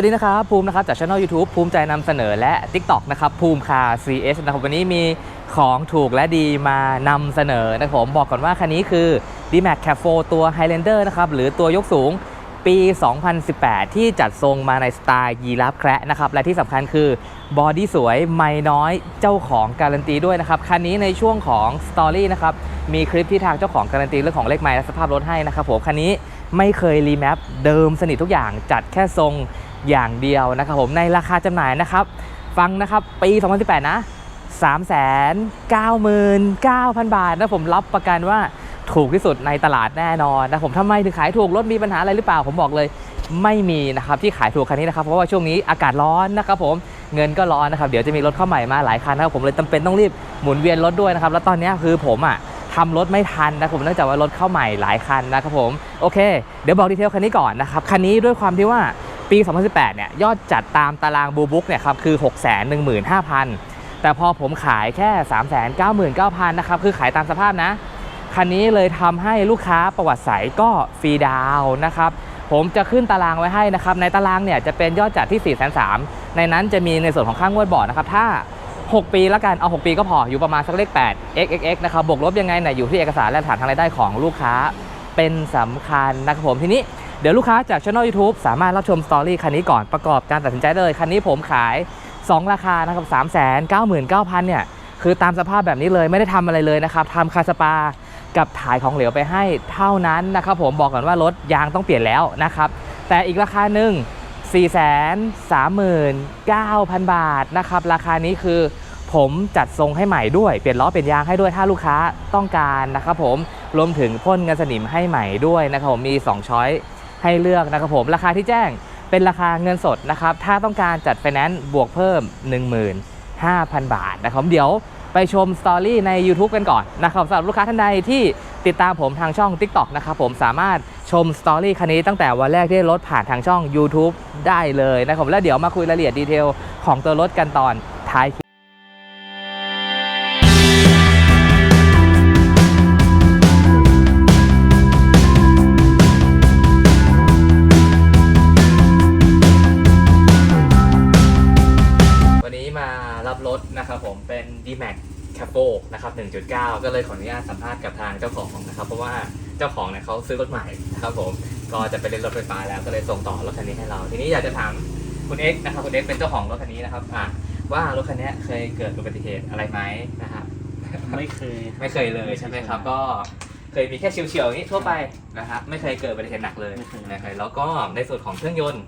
สวัสดีนะครับ ภูมินะครับจากช่อง YouTube ภูมิใจนำเสนอและ TikTok นะครับภูมิคา CS นะครับวันนี้มีของถูกและดีมานำเสนอนะครับผมบอกก่อนว่าคันนี้คือ D-Max Cap 4ตัว Highlander นะครับหรือตัวยกสูงปี 2018 ที่จัดทรงมาในสไตล์ยีราฟแคระนะครับและที่สำคัญคือบอดี้สวยไม่น้อยเจ้าของการันตีด้วยนะครับคันนี้ในช่วงของสตอรี่นะครับมีคลิปที่ทางเจ้าของการันตีเรื่องของเลขไม้และสภาพรถให้นะครับผมคันนี้ไม่เคยรีแมปเดิมสนิททุกอย่างจัดแค่ทรง อย่างเดียวนะครับผมในราคาจำหน่ายนะครับ ฟังนะครับปี 2018 นะ 399,000 บาทนะผมรับประกันว่าถูกที่สุดในตลาดแน่นอนนะผมทำไมถึงขายถูกรถมีปัญหาอะไรหรือเปล่าผมบอกเลยไม่มีนะครับที่ขายถูกคันนี้นะครับเพราะว่าช่วงนี้อากาศร้อนนะครับผมเงินก็ร้อนนะครับเดี๋ยวจะมีรถเข้าใหม่มาหลายคันนะครับผมเลยจำเป็นต้องรีบหมุนเวียนรถด้วยนะครับแล้วตอนนี้คือผมอะทำรถไม่ทันนะผมเนื่องจากว่ารถเข้าใหม่หลายคันนะครับผมโอเค เดี๋ยวบอกดีเทลคันนี้ก่อนนะครับคันนี้ด้วยความที่ว่า ปี 2018 เนี่ยยอดจัดตามตารางบูบุ๊กเนี่ยครับคือ 615,000 แต่พอผมขายแค่ 399,000 นะครับ คือขายตามสภาพนะ คันนี้เลยทำให้ลูกค้าประวัติใสก็ฟรีดาวนะครับผมจะขึ้นตารางไว้ให้นะครับ ในตารางเนี่ยจะเป็นยอดจัดที่433ในนั้นจะมีในส่วนของค่างวดบอร์ดนะครับ ถ้า 6 ปีแล้วกัน เอา 6 ปีก็พอ อยู่ประมาณสักเลข 8 xxx นะครับ บวกลบยังไงเนี่ยอยู่ที่เอกสารและฐานทางรายได้ของลูกค้าเป็นสำคัญนะครับผม ทีนี้ เดี๋ยวลูกค้าจากช่อง YouTube สามารถรับชมสตอรี่คันนี้ก่อนประกอบการตัดสินใจเลย คันนี้ผมขาย 2 ราคานะครับ3 9 9 0 0 0 เนี่ยคือตามสภาพแบบนี้เลยไม่ได้ทำอะไรเลยนะครับทำคาสปากับถ่ายของเหลวไปให้เท่านั้นนะครับผมบอกก่อนว่ารถยางต้องเปลี่ยนแล้วนะครับ แต่อีกราคาหนึ่ง439,000 บาทนะครับ ราคานี้คือผมจัดทรงให้ใหม่ด้วย เปลี่ยนล้อเปลี่ยนยางให้ด้วยถ้าลูกค้าต้องการนะครับผมรวมถึงพ่นกันสนิมให้ใหม่ด้วยนะครับผมมี 2 ช้อย ให้เลือกนะครับผมราคาที่แจ้งเป็นราคาเงินสดนะครับ ถ้าต้องการจัดไฟแนนซ์บวกเพิ่ม 15,000 บาทนะครับเดี๋ยวไปชมสตอรี่ใน YouTube กันก่อนนะครับสำหรับลูกค้าท่านใดที่ติดตามผมทางช่อง TikTok นะครับผมสามารถชมสตอรี่คันนี้ตั้งแต่วันแรกที่รถผ่านทางช่อง YouTube ได้เลยนะครับแล้วเดี๋ยวมาคุยรายละเอียดดีเทลของตัวรถกันตอนท้ายคลิป 1.9 ก็เลยขออนุญาตสัมภาษณ์กับทางเจ้าของนะครับ เพราะว่าเจ้าของเนี่ยเขาซื้อรถใหม่นะครับผมก็จะไปเล่นรถไฟฟ้าแล้วก็เลยส่งต่อรถคันนี้ให้เรา ทีนี้อยากจะถามคุณเอ็กซ์นะครับคุณเอ็กซ์เป็นเจ้าของรถคันนี้นะครับอะว่ารถคันนี้เคยเกิดอุบัติเหตุอะไรไหมนะครับไม่เคยไม่เคยเลยใช่ไหมครับ ก็เคยมีแค่เฉียวๆอย่างนี้ทั่วไปนะครับไม่เคยเกิดอุบัติเหตุหนักเลยไม่เคยนะครับแล้วก็ในส่วนของเครื่องยนต์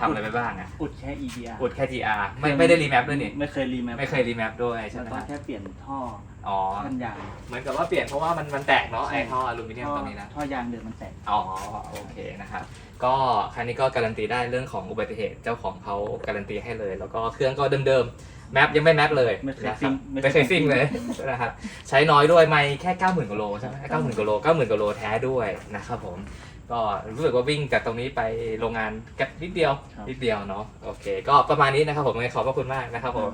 ทำอะไรไปบ้างอะอุดแค่ EDR อุดแค่ GR ไม่ไม่ได้รีแมปด้วยนี่ไม่เคยรีแมปไม่เคยรีแมปด้วยใช่แล้วไหมก็ครับแค่เปลี่ยนท่ออ๋อท่อนยางเหมือนกับว่าเปลี่ยนเพราะว่ามันมันแตกเนาะไอท่ออลูมิเนียมท่อตรงนี้นะ ท่อยางเดิมมันแตก อ๋อโอเคนะครับ ก็คันนี้ก็การันตีได้เรื่องของอุบัติเหตุเจ้าของเขาการันตีให้เลย แล้วก็เครื่องก็เดิมๆ แมปยังไม่แมปเลยไม่เคยนะรับซิ่งไม่เคยซิ่งเลยนะครับใช้น้อยด้วยไม่แค่ 90,000กิโลใช่ไหมเก้าหมื่นกิโลเก้าหมื่นกิโลแท้ด้วยนะครับผมก็รู้สึกว่าวิ่งจากตรงนี้ไปโรงงานแค่นิดเดียวครับ นิดเดียวเนาะโอเค ก็ประมาณนี้นะครับผมงั้นขอบพระคุณมากนะครับผม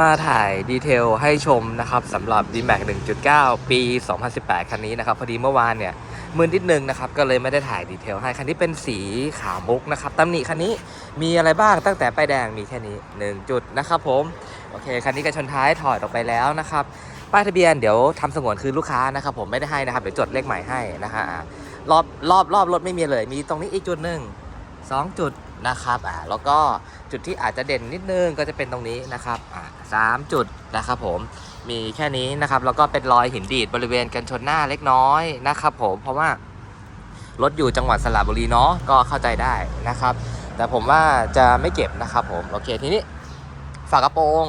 มาถ่ายดีเทลให้ชมนะครับสำหรับ D-Max 1.9 ปี 2018 คันนี้นะครับ พอดีเมื่อวานเนี่ยมือนิดนึงนะครับ ก็เลยไม่ได้ถ่ายดีเทลให้ คันนี้เป็นสีขาวมุกนะครับตำหนิคันนี้มีอะไรบ้างตั้งแต่ป้ายแดงมีแค่นี้ 1 จุดนะครับผม โอเค คันนี้กระชนท้ายถอดออกไปแล้วนะครับป้ายทะเบียนเดี๋ยวทำสงวนคือลูกค้านะครับผมไม่ได้ให้นะครับเดี๋ยวจดเลขใหม่ให้นะฮะรอบรอบรอบรถไม่มีเลย มีตรงนี้อีกจุดหนึ่งสองจุด นะครับอ่าแล้วก็จุดที่อาจจะเด่นนิดนึงก็จะเป็นตรงนี้นะครับอ่าสามจุดนะครับผมมีแค่นี้นะครับแล้วก็เป็นรอยหินดีดบริเวณกันชนหน้าเล็กน้อยนะครับผมเพราะว่ารถอยู่จังหวัดสระบุรีเนาะก็เข้าใจได้นะครับ แต่ผมว่าจะไม่เก็บนะครับผมโอเคทีนี้ฝากระโปรง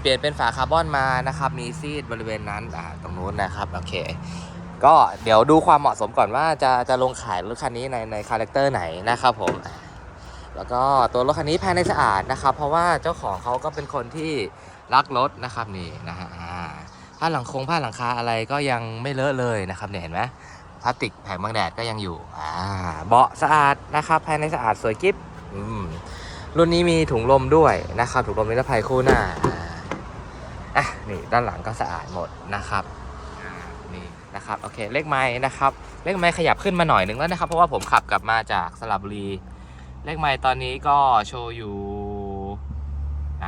เปลี่ยนเป็นฝาคาร์บอนมานะครับมีซีดบริเวณนั้นอ่าตรงนู้นนะครับโอเคก็เดี๋ยวดูความเหมาะสมก่อนว่าจะจะลงขายรถคันนี้ในในคาแรคเตอร์ไหนนะครับผมอ่า แล้วก็ตัวรถคันนี้ภายในสะอาดนะครับ เพราะว่าเจ้าของเขาก็เป็นคนที่รักรถนะครับนี่นะฮะผ้าหลังคงผ้าหลังคาอะไรก็ยังไม่เลอะเลยนะครับเนี่ยเห็นไหมพลาสติกแผงบังแดดก็ยังอยู่อ่าเบาะสะอาดนะครับภายในสะอาดสวยกิ๊บรุ่นนี้มีถุงลมด้วยนะครับถุงลมนิรภัยคู่หน้าอะนี่ด้านหลังก็สะอาดหมดนะครับอ่านี่นะครับโอเคเลขไม้นะครับเลขไม้ขยับขึ้นมาหน่อยนึงแล้วนะครับ เพราะว่าผมขับกลับมาจากสระบุรี เลขไม้ตอนนี้ก็โชว์อยู่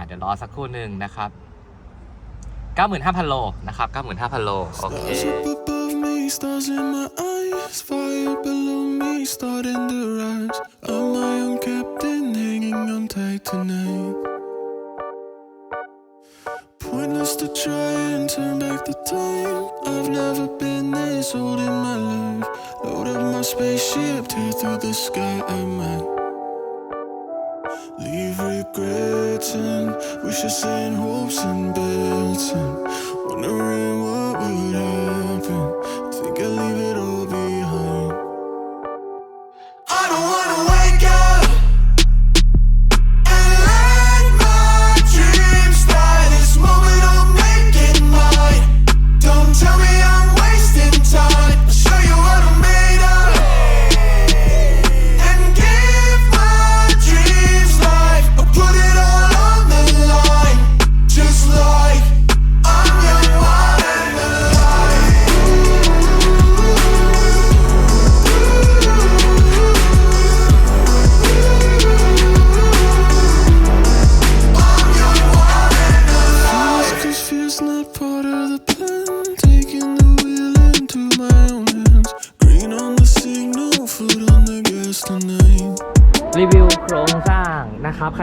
เดี๋ยวรอสักครู่หนึ่งนะครับ 95,000 โลนะครับ 95,000 โล โอเค Stars up above me, stars in my eyes. Fire below me, starting to rise. I'm my own captain, hanging on tight tonight. Pointless to try and turn back the time. I've never been this old in my life. Load up my spaceship, tear through the sky at night. Regrets and wishes and hopes and bets and wondering what would happen.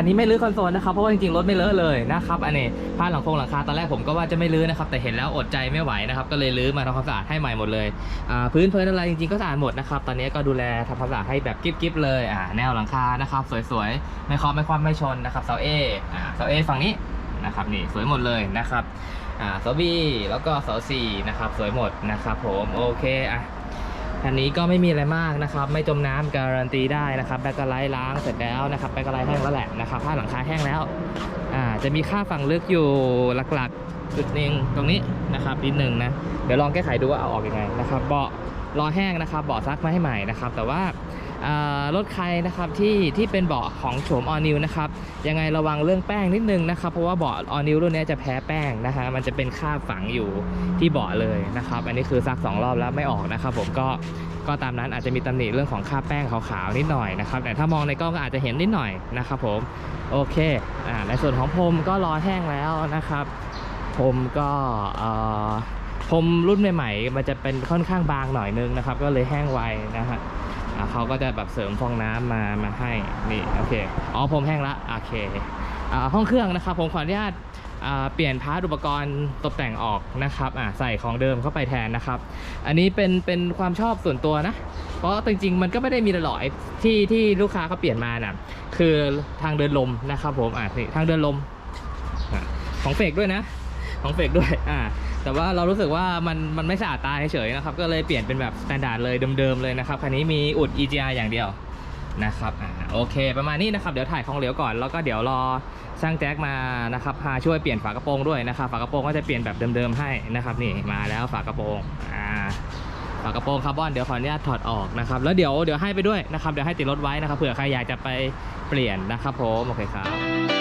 อันนี้ไม่รื้อคอนโซลนะครับเพราะว่าจริงๆรถไม่เลอะเลยนะครับอันนี้ผ้าหลังโครงหลังคาตอนแรกผมก็ว่าจะไม่รื้อนะครับแต่เห็นแล้วอดใจไม่ไหวนะครับก็เลยรื้อมาทำความสะอาดให้ใหม่หมดเลยพื้นเพลินอะไรจริงๆก็สะอาดหมดนะครับตอนนี้ก็ดูแลทำความสะอาดให้แบบกิ๊บๆเลยแนวหลังคานะครับสวยๆไม่คาะไม่คว่ำไม่ชนนะครับเสาเอเสาเอฝั่งนี้นะครับนี่สวยหมดเลยนะครับเสาบีแล้วก็เสาสี่นะครับสวยหมดนะครับผมโอเคอะ อันนี้ก็ไม่มีอะไรมากนะครับ ไม่จมน้ำการันตีได้นะครับแบกกไลท์ล้างเสร็จแล้วนะครับแบกกไลท์แห้งแล้วแหละนะครับผ้าหลังคาแห้งแล้วอ่าจะมีค่าฝั่งลึกอยู่หลักๆ จุดหนึ่งตรงนี้นะครับนิดหนึ่งนะเดี๋ยวลองแก้ไขดูว่าเอาออกยังไงนะครับเบาะรอแห้งนะครับเบาะซักมาให้ใหม่นะครับ แต่ว่า รถใครนะครับที่ที่เป็นเบาะของโฉมออนิวนะครับยังไงระวังเรื่องแป้งนิดนึงนะครับ เพราะว่าเบาะออนิวรุ่นนี้จะแพ้แป้งนะฮะมันจะเป็นคราบฝังอยู่ที่เบาะเลยนะครับ อันนี้คือซักสองรอบแล้วไม่ออกนะครับ ผมก็ก็ตามนั้นอาจจะมีตำหนิเรื่องของคราบแป้งขาวๆนิดหน่อยนะครับแต่ถ้ามองในกล้องก็อาจจะเห็นนิดหน่อยนะครับ ผมโอเคอ่าในส่วนของพรมก็รอแห้งแล้วนะครับพรมก็เอ่อพรมรุ่นใหม่ๆมันจะเป็นค่อนข้างบางหน่อยนึงนะครับ ก็เลยแห้งไวนะฮะ เขาก็จะแบบเสริมฟองน้ำมามาให้นี่โอเคอ๋อผมแห้งละโอเคอ่าห้องเครื่องนะครับ ผมขออนุญาตอ่าเปลี่ยนพาร์ทอุปกรณ์ตกแต่งออกนะครับอ่าใส่ของเดิมเข้าไปแทนนะครับ อันนี้เป็นเป็นความชอบส่วนตัวนะ เพราะจริง ๆ มันก็ไม่ได้มีหลายที่ที่ลูกค้าเขาเปลี่ยนมาน่ะคือทางเดินลมนะครับผมอ่าทางเดินลมของเฟกด้วยนะ ของเฟกด้วยอ่า แต่ว่าเรารู้สึกว่ามันมันไม่สะอาดตาเฉยๆนะครับ ก็เลยเปลี่ยนเป็นแบบสแตนดาร์ดเลยเดิมๆเลยนะครับคันนี้มีอุด EGR อย่างเดียวนะครับอ่าโอเค ประมาณนี้นะครับเดี๋ยวถ่ายของเหลวก่อนแล้วก็เดี๋ยวรอช่างแจ็คมานะครับพาช่วยเปลี่ยนฝากระโปรงด้วยนะครับฝากระโปรงก็จะเปลี่ยนแบบเดิมๆให้นะครับนี่มาแล้วฝากระโปรงอ่าฝากระโปรงคาร์บอนเดี๋ยวขออนุญาตถอดออกนะครับแล้วเดี๋ยวเดี๋ยวให้ไปด้วยนะครับเดี๋ยวให้ติดรถไว้นะครับเผื่อใครอยากจะไปเปลี่ยนนะครับผมโอเคครับ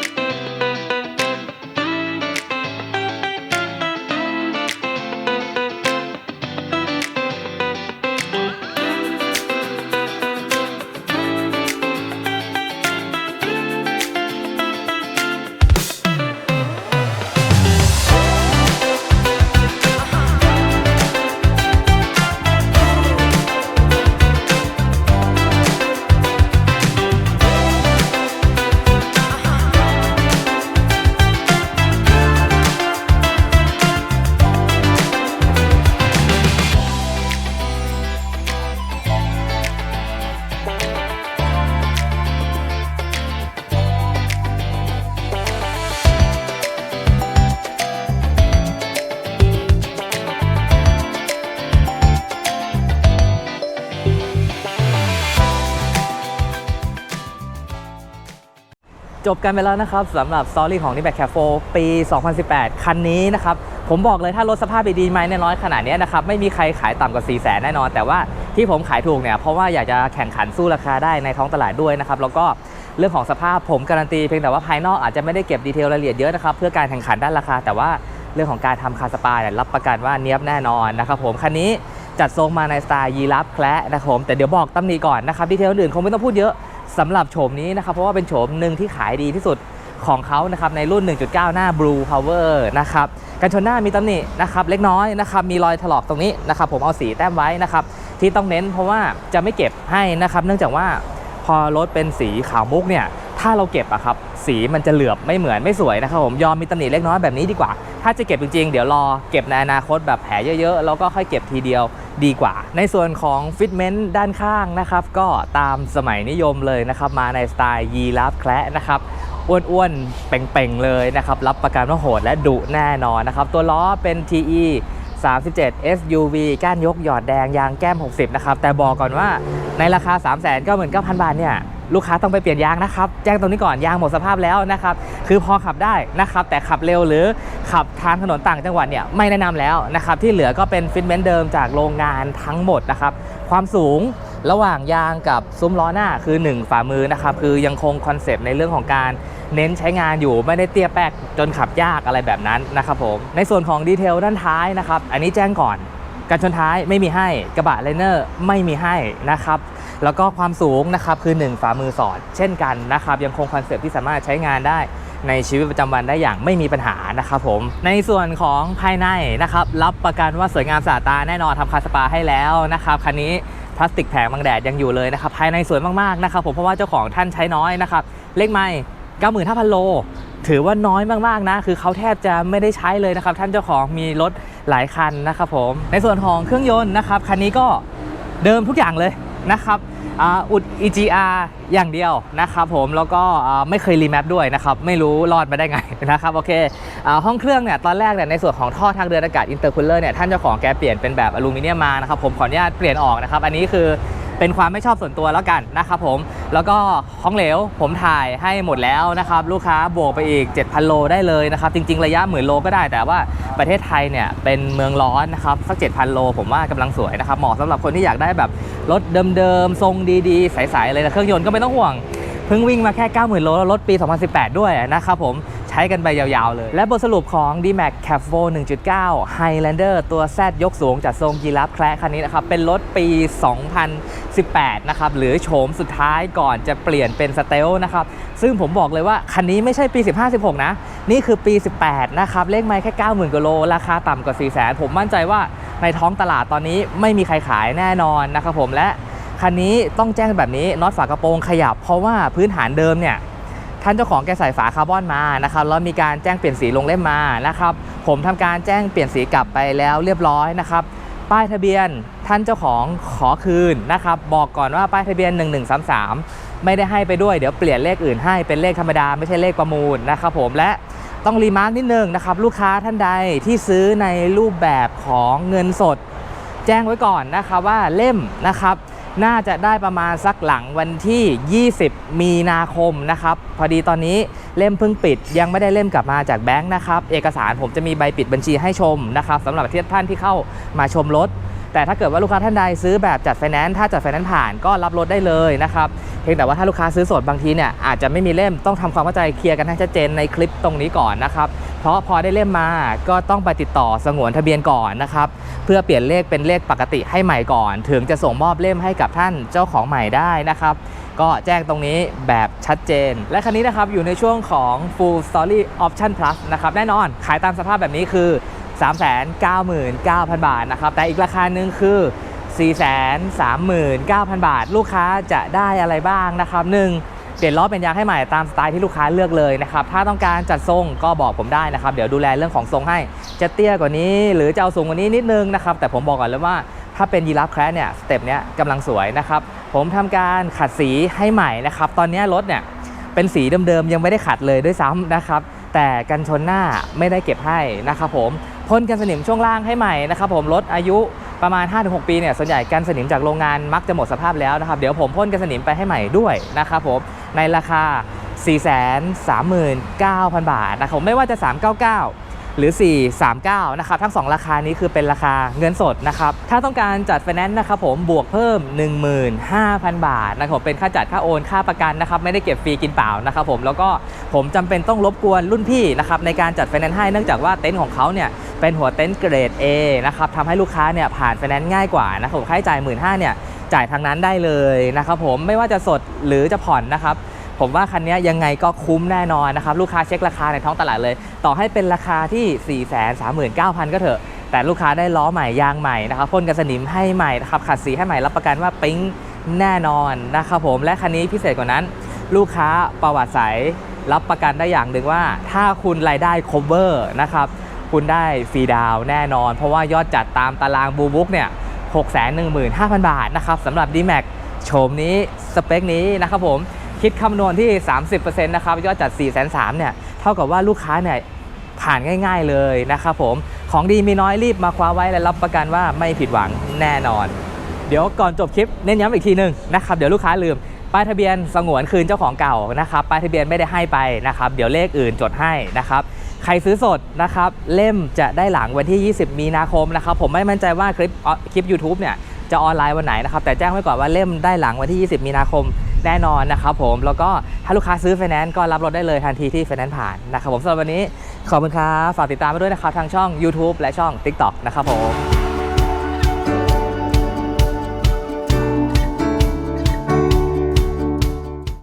จบกันไปแล้วนะครับสำหรับสตอรี่ของ n i b a c Cafe ปี 2018 คันนี้นะครับ ผมบอกเลยถ้ารถสภาพดีๆไม้น้อยขนาดนี้นะครับ ไม่มีใครขายต่ำกว่า 4 0 0แสนแน่นอน แต่ว่าที่ผมขายถูกเนี่ย เพราะว่าอยากจะแข่งขันสู้ราคาได้ในท้องตลาดด้วยนะครับ แล้วก็เรื่องของสภาพผมการันตีเพียงแต่ว่าภายนอกอาจจะไม่ได้เก็บดีเทลรายละเอียดเยอะนะครับเพื่อการแข่งขันด้านราคา แต่ว่าเรื่องของการทำคาสปาเนี่ยรับประกันว่าเนี้ยบแน่นอนนะครับผมคันนี้จัดทรงมาในสไตล์ยีราฟแคละนะครับผมแต่เดี๋ยวบอกตำหนิก่อนนะครับดีเทลอื่นคงไม่ต้องพูดเยอะ สำหรับโฉมนี้นะครับเพราะว่าเป็นโฉมหนึ่งที่ขายดีที่สุดของเขานะครับในรุ่น 1.9 หน้า Blue Power นะครับกันชนหน้ามีตำหนินะครับเล็กน้อยนะครับมีรอยถลอกตรงนี้นะครับผมเอาสีแต้มไว้นะครับที่ต้องเน้นเพราะว่าจะไม่เก็บให้นะครับเนื่องจากว่าพอรถเป็นสีขาวมุกเนี่ย ถ้าเราเก็บอะครับสีมันจะเหลือบไม่เหมือนไม่สวยนะครับผมยอมมีตำหนิเล็กน้อยแบบนี้ดีกว่า ถ้าจะเก็บจริงๆ เดี๋ยวรอเก็บในอนาคตแบบแผลเยอะๆ แล้วก็ค่อยเก็บทีเดียวดีกว่า ในส่วนของฟิตเมนต์ด้านข้างนะครับก็ตามสมัยนิยมเลยนะครับมาในสไตล์ยีราฟแคระนะครับอ้วนๆเป่งๆเลยนะครับรับประกันว่าโหดและดุแน่นอนนะครับตัวล้อเป็น TE 37 SUV ก้านยกหยอดแดงยางแก้ม 60 นะครับ แต่บอกก่อนว่าในราคา 3 9 9 0 0 0 บาทเนี่ย ลูกค้าต้องไปเปลี่ยนยางนะครับ แจ้งตรงนี้ก่อนยางหมดสภาพแล้วนะครับ คือพอขับได้นะครับ แต่ขับเร็วหรือขับทางถนนต่างจังหวัดเนี่ยไม่แนะนำแล้วนะครับ ที่เหลือก็เป็นฟิตเมนต์เดิมจากโรงงานทั้งหมดนะครับ ความสูงระหว่างยางกับซุ้มล้อหน้าคือ 1 ฝ่ามือนะครับคือยังคงคอนเซปต์ในเรื่องของการเน้นใช้งานอยู่ไม่ได้เตี้ยแป๊กจนขับยากอะไรแบบนั้นนะครับผมในส่วนของดีเทลด้านท้ายนะครับ อันนี้แจ้งก่อนกันชนท้ายไม่มีให้กระบะไลเนอร์ไม่มีให้นะครับ แล้วก็ความสูงนะครับคือ 1 ฝ่ามือสอด เช่นกันนะครับยังคงคอนเซปต์ที่สามารถใช้งานได้ในชีวิตประจำวันได้อย่างไม่มีปัญหานะครับผมในส่วนของภายในนะครับรับประกันว่าสวยงามสะอาดตาแน่นอนทำคาสปาให้แล้วนะครับคันนี้พลาสติกแผงบังแดดยังอยู่เลยนะครับภายในสวยมากๆนะครับผมเพราะว่าเจ้าของท่านใช้น้อยนะครับเลขไม่95,000 โล ถือว่าน้อยมากๆนะ คือเขาแทบจะไม่ได้ใช้เลยนะครับ ท่านเจ้าของมีรถหลายคันนะครับผม ในส่วนของเครื่องยนต์นะครับ คันนี้ก็เดิมทุกอย่างเลย นะครับอุด EGR อย่างเดียวนะครับผมแล้วก็ไม่เคยรีแมปด้วยนะครับไม่รู้รอดมาได้ไงนะครับโอเคอห้องเครื่องเนี่ยตอนแรกเนี่ยในส่วนของท่อทางเดินอากาศอินเตอร์คูลเลอร์เนี่ยท่านเจ้าของแกเปลี่ยนเป็นแบบอลูมิเนียมมานะครับผมขออนุญาตเปลี่ยนออกนะครับอันนี้คือ เป็นความไม่ชอบส่วนตัวแล้วกันนะครับผม แล้วก็ของเหลวผมถ่ายให้หมดแล้วนะครับ ลูกค้าบวกไปอีก 7,000 โลได้เลยนะครับ จริง ๆ ระยะหมื่นโลก็ได้แต่ว่าประเทศไทยเนี่ยเป็นเมืองร้อนนะครับ สัก 7,000 โลผมว่ากำลังสวยนะครับ เหมาะสำหรับคนที่อยากได้แบบรถเดิมๆ ทรงดีๆ ใสๆเลยนะเครื่องยนต์ก็ไม่ต้องห่วง เพิ่งวิ่งมาแค่ 90,000 โลแล้วรถปี 2018 ด้วยนะครับผม ใช้กันไปยาวๆเลย และบทสรุปของ D-Max c a p 4 1.9 Highlander ตัว Z ยกสูงจัดทรงยีราฟแคระคันนี้นะครับ เป็นรถปี 2018 นะครับ หรือโฉมสุดท้ายก่อนจะเปลี่ยนเป็นสเตลนะครับ ซึ่งผมบอกเลยว่า คันนี้ไม่ใช่ปี 15-16 นะ นี่คือปี 18 นะครับ เลขไม่แค่ 90,000กว่าโล ราคาต่ำกว่า 400,000 ผมมั่นใจว่าในท้องตลาดตอนนี้ไม่มีใครขายแน่นอนนะครับผมและคันนี้ต้องแจ้งแบบนี้น็อตฝากระโปรงขยับเพราะว่าพื้นฐานเดิมเนี่ย ท่านเจ้าของแกใส่ฝาคาร์บอนมานะครับแล้วมีการแจ้งเปลี่ยนสีลงเล่มมานะครับผมทำการแจ้งเปลี่ยนสีกลับไปแล้วเรียบร้อยนะครับป้ายทะเบียนท่านเจ้าของขอคืนนะครับบอกก่อนว่าป้ายทะเบียน 1133 ไม่ได้ให้ไปด้วยเดี๋ยวเปลี่ยนเลขอื่นให้เป็นเลขธรรมดาไม่ใช่เลขประมูลนะครับผมและต้องรีมาร์กนิดนึงนะครับลูกค้าท่านใดที่ซื้อในรูปแบบของเงินสด แจ้งไว้ก่อนนะครับว่าเล่มนะครับ น่าจะได้ประมาณสักหลังวันที่ 20 มีนาคมนะครับ พอดีตอนนี้เล่มเพิ่งปิด ยังไม่ได้เล่มกลับมาจากแบงค์นะครับ เอกสารผมจะมีใบปิดบัญชีให้ชมนะครับสำหรับที่ท่านที่เข้ามาชมรถ แต่ถ้าเกิดว่าลูกค้าท่านใดซื้อแบบจัดไฟแนนซ์ถ้าจัดไฟแนนซ์ผ่านก็รับรถได้เลยนะครับเพียงแต่ว่าถ้าลูกค้าซื้อสดบางทีเนี่ยอาจจะไม่มีเล่มต้องทำความเข้าใจเคลียร์กันให้ชัดเจนในคลิปตรงนี้ก่อนนะครับ เพราะพอได้เล่มมาก็ต้องไปติดต่อสงวนทะเบียนก่อนนะครับ เพื่อเปลี่ยนเลขเป็นเลขปกติให้ใหม่ก่อน ถึงจะส่งมอบเล่มให้กับท่านเจ้าของใหม่ได้นะครับ ก็แจ้งตรงนี้แบบชัดเจน และคันนี้นะครับอยู่ในช่วงของ full story option plus นะครับแน่นอนขายตามสภาพแบบนี้คือ 399,000 บาทนะครับ แต่อีกราคาหนึ่งคือ 439,000 บาท ลูกค้าจะได้อะไรบ้างนะครับหนึ่ง เปลี่ยนล้อเป็นยางให้ใหม่ตามสไตล์ที่ลูกค้าเลือกเลยนะครับถ้าต้องการจัดทรงก็บอกผมได้นะครับ เดี๋ยวดูแลเรื่องของทรงให้จะเตี้ยกว่านี้ หรือจะเอาสูงกว่านี้นิดนึงนะครับแต่ผมบอกก่อนเลยว่าถ้าเป็นยีราฟแคร์เนี่ยสเต็ปเนี้ยกำลังสวยนะครับผมทำการขัดสีให้ใหม่นะครับตอนนี้รถเนี่ยเป็นสีเดิมๆยังไม่ได้ขัดเลยด้วยซ้ำนะครับแต่กันชนหน้าไม่ได้เก็บให้นะครับผมพ่นกันสนิมช่วงล่างให้ใหม่นะครับผมรถอายุประมาณ 5-6 ปีเนี่ยส่วนใหญ่กันสนิมจากโรงงานมักจะหมดสภาพแล้วนะครับเดี๋ยวผมพ่นกันสนิมไปให้ใหม่ด้วยนะครับผม ในราคา 439,000 บาทนะครับไม่ว่าจะ 399 หรือ 439 นะครับ ทั้ง 2 ราคานี้คือเป็นราคาเงินสดนะครับ ถ้าต้องการจัดไฟแนนซ์นะครับผมบวกเพิ่ม 15,000 บาทนะครับผมเป็นค่าจัดค่าโอนค่าประกันนะครับ ไม่ได้เก็บฟรีกินเปล่านะครับผมแล้วก็ผมจำเป็นต้องรบกวนรุ่นพี่นะครับในการจัดไฟแนนซ์ให้เนื่องจากว่าเต็นท์ของเขาเนี่ยเป็นหัวเต็นท์เกรด A นะครับทำให้ลูกค้าเนี่ยผ่านไฟแนนซ์ง่ายกว่านะครับผมค่าใช้จ่าย 1 5ื่นเนี่ยจ่ายทางนั้นได้เลยนะครับผมไม่ว่าจะสดหรือจะผ่อนนะครับ ผมว่าคันนี้ยังไงก็คุ้มแน่นอนนะครับ ลูกค้าเช็คราคาในท้องตลาดเลย ต่อให้เป็นราคาที่ 4 3 9 0 0 0 ก็เถอะ แต่ลูกค้าได้ล้อใหม่ยางใหม่นะครับพ่นกันสนิมให้ใหม่นะครับขัดสีให้ใหม่รับประกันว่าปิ๊งแน่นอนนะครับผมและคันนี้พิเศษกว่านั้น ลูกค้าประวัติใสรับประกันได้อย่างหนึ่งว่า ถ้าคุณรายได้ cover นะครับคุณได้ฟรีดาวแน่นอน เพราะว่ายอดจัดตามตารางบูบุ๊กเนี่ย615,000 บาทนะครับสำหรับ D-Max โฉมนี้สเปคนี้นะครับผม คิดคำนวณที่ 30%นะครับยอดจัด 4 3 0 0เนี่ยเท่ากับว่าลูกค้าเนี่ยผ่านง่าย ๆเลยนะครับผม ของดีมีน้อยรีบมาคว้าไว้และรับประกันว่าไม่ผิดหวังแน่นอน เดี๋ยวก่อนจบคลิปเน้นย้ำอีกทีหนึ่งนะครับเดี๋ยวลูกค้าลืมป้ายทะเบียนสงวนคืนเจ้าของเก่านะครับป้ายทะเบียนไม่ได้ให้ไปนะครับเดี๋ยวเลขอื่นจดให้นะครับใครซื้อสดนะครับเล่มจะได้หลังวันที่ 20 มีนาคมนะครับผมไม่มั่นใจว่าคลิปคลิป YouTube เนี่ยจะออนไลน์วันไหนนะครับแต่แจ้งไว้ก่อนว่าเล่มได้หลังวันที่ 20 มีนาคม แน่นอนนะครับผมแล้วก็ถ้าลูกค้าซื้อไฟแนนซ์ก็รับรถได้เลยทันทีที่ไฟแนนซ์ผ่านนะครับผมสำหรับวันนี้ขอบคุณครับฝากติดตามไปด้วยนะครับทางช่อง YouTube และช่อง TikTok นะครับผม